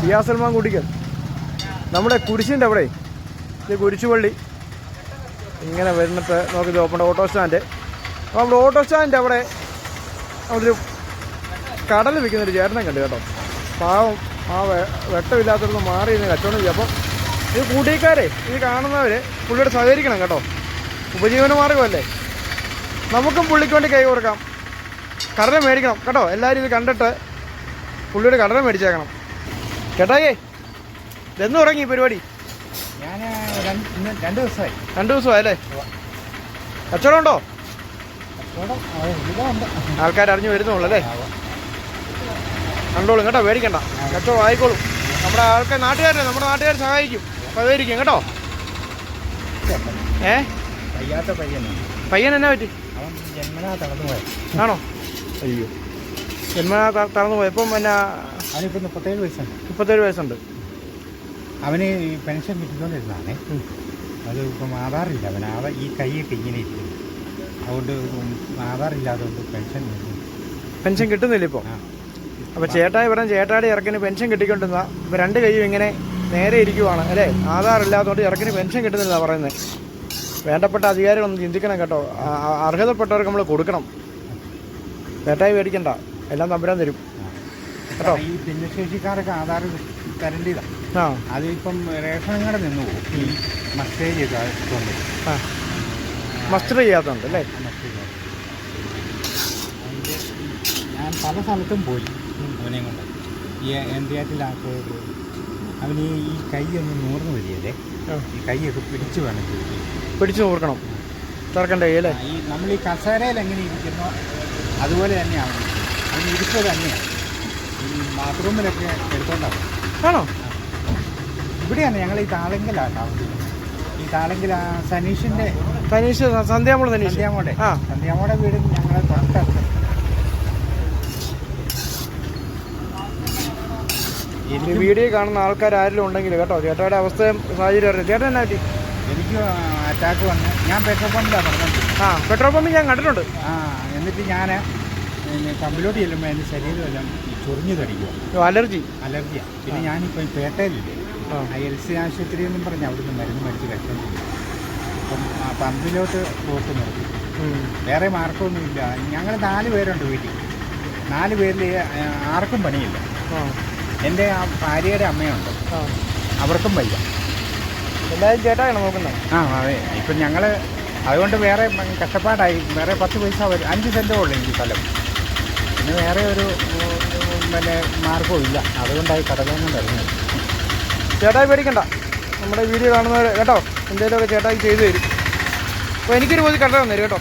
ഷിയാ സൽമാൻ കുടിക്കൽ നമ്മുടെ കുരിശിന്റെ അവിടെ ഇത് കുരിശുപള്ളി ഇങ്ങനെ വരുന്നിട്ട് നോക്കി ഓപ്പൺ ഓട്ടോ സ്റ്റാൻഡ് അപ്പോൾ നമ്മുടെ ഓട്ടോ സ്റ്റാൻഡിന്റെ അവിടെ ഒരു കടൽ വിൽക്കുന്ന ഒരു ചേട്ടനെ കണ്ടു കേട്ടോ. പാവം ആ വെ- വെട്ടമില്ലാത്തടത്ത് മാറി നിന്ന് കച്ചവടം ചെയ്യും അപ്പം ഈ കൂട്ടിക്കാരെ ഇത് കാണുന്നവർ പുള്ളിയോട് സഹകരിക്കണം കേട്ടോ. ഉപജീവന മാർഗമല്ലേ നമുക്കും പുള്ളിക്ക് വേണ്ടി കൈ കൊടുക്കാം. കടല മേടിക്കണം. കേട്ടോ എല്ലാവരും ഇത് കണ്ടിട്ട് പുള്ളിയുടെ കടല മേടിച്ചേക്കണം. ചേട്ടായേ ഇതെന്ന് തുടങ്ങി പരിപാടി? ഞാൻ ഇന്ന് രണ്ട് ദിവസമായി. രണ്ട് ദിവസമായല്ലേ? കച്ചവടം ഉണ്ടോ? കച്ചവടം ഇതുണ്ട് ആൾക്കാർ അറിഞ്ഞു വരുന്നുള്ളൂ അല്ലേ കണ്ടോളും കേട്ടോ പേടിക്കണ്ട. കച്ചവടം ആയിക്കോളും. നമ്മുടെ ആൾക്കാർ നാട്ടുകാരല്ലേ നമ്മുടെ നാട്ടുകാർ സഹായിക്കും. സഹകരിക്കും കേട്ടോ. ഏ? വയ്യാത്ത പയ്യനാണ് പയ്യൻ എന്നാ പറ്റി? അവൻ ജന്മനാ തളർന്നു പോയത്. ആണോ? അയ്യോ. ജന്മനാ തളർന്നു പോയപ്പം എന്നാ പിന്നെ അവനിപ്പോൾ മുപ്പത്തേഴ് വയസ്സുണ്ട്. മുപ്പത്തേഴ് വയസ്സുണ്ട്. അവന് പെൻഷൻ കിട്ടിക്കൊണ്ടിരുന്നതാണേ. അത് ഇപ്പം ആധാറില്ല. അവൻ ആധാർ ഈ കൈയൊക്കെ ഇങ്ങനെ ഇരിക്കുന്നു. അതുകൊണ്ട് ആധാറില്ലാത്തതുകൊണ്ട് പെൻഷൻ. പെൻഷൻ കിട്ടുന്നില്ല ഇപ്പോൾ ആ. അപ്പോൾ ചേട്ടായി പറഞ്ഞ ചേട്ടായുടെ ഇറക്കിന് പെൻഷൻ കിട്ടിക്കൊണ്ടിരുന്ന ഇപ്പോൾ രണ്ട് കൈയും ഇങ്ങനെ നേരെ ഇരിക്കുവാണ് അല്ലേ? ആധാറില്ലാത്തതുകൊണ്ട് ഇറക്കിന് പെൻഷൻ കിട്ടുന്നില്ല പറയുന്നത് വേണ്ടപ്പെട്ട അധികാരികളൊന്ന് ചിന്തിക്കണം കേട്ടോ. ആ- ആ- അർഹതപ്പെട്ടവർക്ക് നമ്മൾ കൊടുക്കണം. ചേട്ടായി മേടിക്കണ്ട. എല്ലാം തമ്പുരാൻ തരും. കേട്ടോ. ഈ ഭിന്നശേഷിക്കാർക്ക് ആധാർ തരേണ്ടതാണ്. ആ. അതിപ്പം റേഷൻ കട നിന്ന് പോകും. ഈ മസ്റ്റേജ് ആ മസ്റ്റർ ചെയ്യാത്തതുണ്ട് അല്ലേ? ഞാൻ പല സ്ഥലത്തും പോയി. അവനെ കൊണ്ട്. ഈ എന്തിയാറ്റിലാക്കിയത് അവന് ഈ കൈ ഒന്ന് നൂർന്നു വരികയല്ലേ. ഈ കൈയൊക്കെ പിടിച്ച് വേണം പിടിച്ച് നോക്കണം തിറക്കണ്ടേ അല്ലേ ഈ നമ്മൾ ഈ കസേരയിൽ എങ്ങനെ ഇരിക്കുന്നോ അതുപോലെ തന്നെയാണ്. അവന് ഇരിക്കുക തന്നെയാണ്. ബാത്റൂമിലൊക്കെ എടുത്തോണ്ടാവും. ആണോ? ഇവിടെയാണ് ഞങ്ങൾ ഈ താളെങ്കിലാണ് താമസിക്കുന്നത് ഈ താളെങ്കിൽ ആ സനീഷിന്റെ തനീഷ് സന്ധ്യാമോൾ തനീഷ് സന്ധ്യാമോടെ. ആ. സന്ധ്യാമോടെ വീട് ഞങ്ങളെ തൊട്ടടുത്ത് ഈ വീഡിയോ കാണുന്ന ആൾക്കാർ ആരെങ്കിലും ഉണ്ടെങ്കിൽ കേട്ടോ ചേട്ടായുടെ അവസ്ഥയും സാഹചര്യം അറിയാം ചേട്ടൻ എന്നാ പറ്റി? എനിക്ക് അറ്റാക്ക് വന്നു. ഞാൻ പെട്രോൾ പമ്പിലാണ് പറഞ്ഞത് ആ പെട്രോൾ പമ്പ് ഞാൻ കണ്ടിട്ടുണ്ട്. ആ എന്നിട്ട് ഞാൻ പമ്പിലോട്ട് ചെല്ലുമ്പോൾ എന്റെ ശരീരമെല്ലാം ചൊറിഞ്ഞു തടിക്കുക അലർജി? അലർജിയാണ് പിന്നെ ഞാനിപ്പോൾ പേട്ടയിലില്ലേ? എൽ സി ആശുപത്രി എന്നും പറഞ്ഞ് അവിടുന്ന് മരുന്ന് മരിച്ച് കഴിച്ചോണ്ടിരുന്നു അപ്പം ആ പമ്പിലോട്ട് പോക്ക് നിർത്തി. വേറെ മാർക്കൊന്നുമില്ല ഞങ്ങൾ നാല് പേരുണ്ട് വീട്ടിൽ. നാല് പേരിൽ ആർക്കും പണിയില്ല. എന്റെ ആ ഭാര്യയുടെ അമ്മയുണ്ട്. അവർക്കും വയ്യ. എല്ലാവരും ചേട്ടാണ് നോക്കുന്നത്. ആ അതെ. ഇപ്പം ഞങ്ങൾ അതുകൊണ്ട് വേറെ കഷ്ടപ്പാടായി. വേറെ പത്ത് പൈസ വരും അഞ്ച് സെന്റേ ഉള്ളൂ എനിക്ക് സ്ഥലം. പിന്നെ വേറെ ഒരു പിന്നെ മാർഗവും ഇല്ല. അതുകൊണ്ടായി കടലൊന്നും വരുന്നത് ചേട്ടായി പേടിക്കണ്ട. നമ്മുടെ വീഡിയോ കാണുന്നവർ കേട്ടോ എന്തെങ്കിലുമൊക്കെ ചേട്ടായി ചെയ്തു തരും. അപ്പോൾ എനിക്കൊരു പോയി കണ്ട തരും കേട്ടോ.